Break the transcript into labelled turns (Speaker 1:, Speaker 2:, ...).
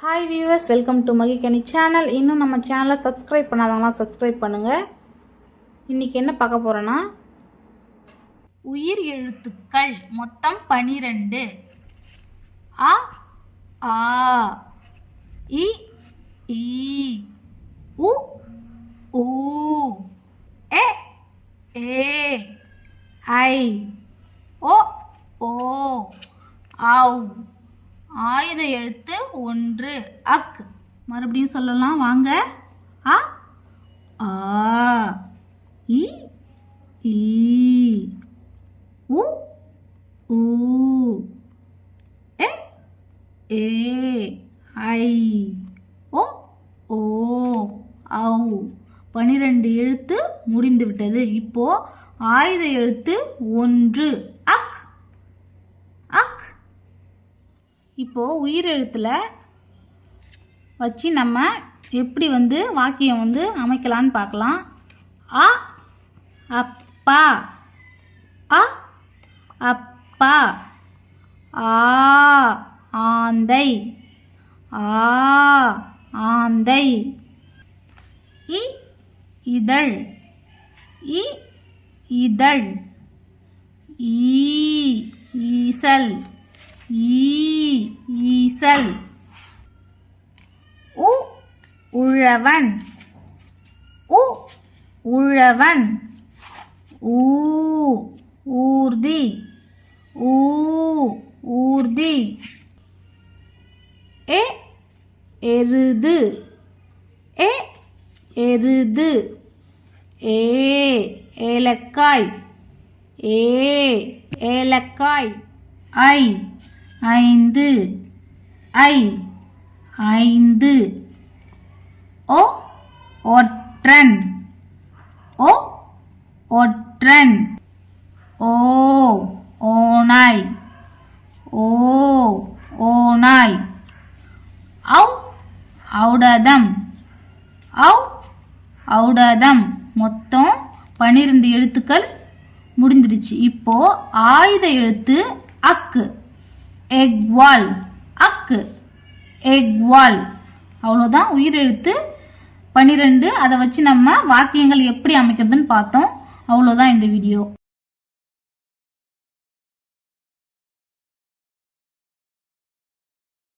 Speaker 1: Hi viewers welcome to Magikkani channel இன்னும் நம்ம சேனலை சப்ஸ்கிரைப் பண்ணாதவங்களாம் சப்ஸ்கிரைப் பண்ணுங்கள் இன்றைக்கி என்ன பார்க்க போகிறோன்னா உயிர் எழுத்துக்கள் மொத்தம் பனிரெண்டு. அ ஆ இ ஈ உ ஊ ஏ ஏ ஐ ஓ ஓ ஆ ஆயுத எழுத்து ஒன்று. அக். மறுபடியும் சொல்லலாம் வாங்க. அ. ஆ. இ. ஈ உ. ஊ எ. ஏ. ஐ. ஓ. ஓ. ஔ. பனிரெண்டு எழுத்து முடிந்துவிட்டது. இப்போ ஆயுத எழுத்து ஒன்று. அக். இப்போது உயிரெழுத்தில் வச்சு நம்ம எப்படி வந்து வாக்கியம் வந்து அமைக்கலான்னு பார்க்கலாம். அ அப்பா. அ அப்பா. ஆ ஆந்தை. ஆ ஆந்தை. இ இதழ். இ இதழ். ஈசல். ஈ ஈசல் உ உழவன். உ உழவன். ஊ ஊர்தி. ஊ ஊர்தி. எ எருது. எ எருது. ஏ ஏலக்காய். ஏ ஏலக்காய். ஐ ஐந்து. ஐ ஐந்து. ஓ ஒற்றன். ஓ ஒற்றன். ஓ ஓநாய். ஓ ஓநாய். ஔ ஔடதம். ஔ ஔடதம். மொத்தம் பன்னிரெண்டு எழுத்துக்கள் முடிந்துடுச்சு. இப்போ ஆயுத எழுத்து அக்கு. எக்வால். அக்கு எக்வால் அவ்வளோதான் உயிரெழுத்து பன்னிரெண்டு. அதை வச்சு நம்ம வாக்கியங்கள் எப்படி அமைக்கிறதுன்னு பார்த்தோம். அவ்வளோதான் இந்த வீடியோ